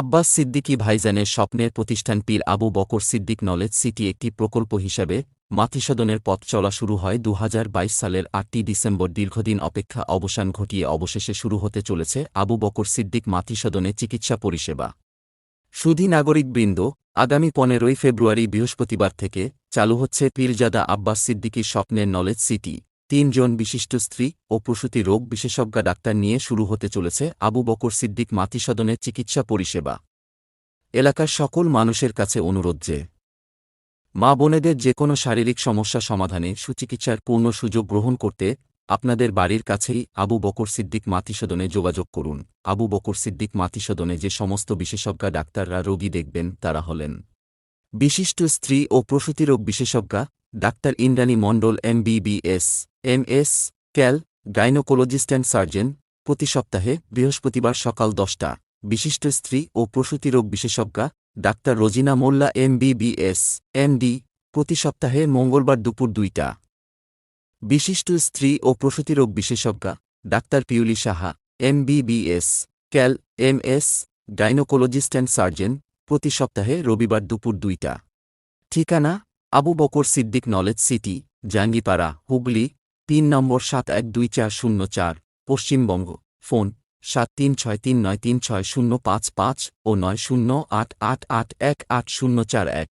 আব্বাস সিদ্দিকী ভাইজানের স্বপ্নের প্রতিষ্ঠান পীর আবু বকর সিদ্দিক নলেজ সিটি একটি প্রকল্প হিসাবে মাতৃসদনের পথ চলা শুরু হয় দু হাজার বাইশ সালের আটটি ডিসেম্বর দীর্ঘদিন অপেক্ষা অবসান ঘটিয়ে অবশেষে শুরু হতে চলেছে আবু বকর সিদ্দিক মাতৃসদনে চিকিৎসা পরিষেবা। সুধী নাগরিকবৃন্দ, আগামী পনেরোই ফেব্রুয়ারি বৃহস্পতিবার থেকে চালু হচ্ছে পীরজাদা আব্বাস সিদ্দিকীর স্বপ্নের নলেজ সিটি। তিনজন বিশিষ্ট স্ত্রী ও প্রসূতি রোগ বিশেষজ্ঞ ডাক্তার নিয়ে শুরু হতে চলেছে আবু বকর সিদ্দিক মাতৃসদনের চিকিৎসা পরিষেবা। এলাকার সকল মানুষের কাছে অনুরোধ যে, মা বোনেদের যে কোনো শারীরিক সমস্যা সমাধানে সুচিকিৎসার পূর্ণ সুযোগ গ্রহণ করতে আপনাদের বাড়ির কাছেই আবু বকর সিদ্দিক মাতৃসদনে যোগাযোগ করুন। আবু বকর সিদ্দিক মাতৃসদনে যে সমস্ত বিশেষজ্ঞ ডাক্তাররা রোগী দেখবেন, তারা হলেন বিশিষ্ট স্ত্রী ও প্রসূতিরোগ বিশেষজ্ঞা doctor Indrani Mondal, MBBS. MS Cal gynaecologist and surgeon প্রতি সপ্তাহে বৃহস্পতিবার সকাল দশটা। বিশিষ্ট স্ত্রী ও প্রসূতিরোগ বিশেষজ্ঞা doctor Rozina Molla MBBS MD প্রতি সপ্তাহে মঙ্গলবার দুপুর দুইটা। বিশিষ্ট স্ত্রী ও প্রসূতি রোগ বিশেষজ্ঞা doctor Piuli Saha MBBS Cal MS gynaecologist and surgeon প্রতি সপ্তাহে রবিবার দুপুর দুইটা। ঠিকানা আবু বকর সিদ্দিক নলেজ সিটি, জাঙ্গিপাড়া, হুগলি তিন নম্বর সাত এক দুই চার শূন্য চার, পশ্চিমবঙ্গ, ফোন, সাত তিন ছয় তিন নয় তিন ছয় শূন্য পাঁচ পাঁচ ও নয় শূন্য আট আট আট এক আট শূন্য চার এক।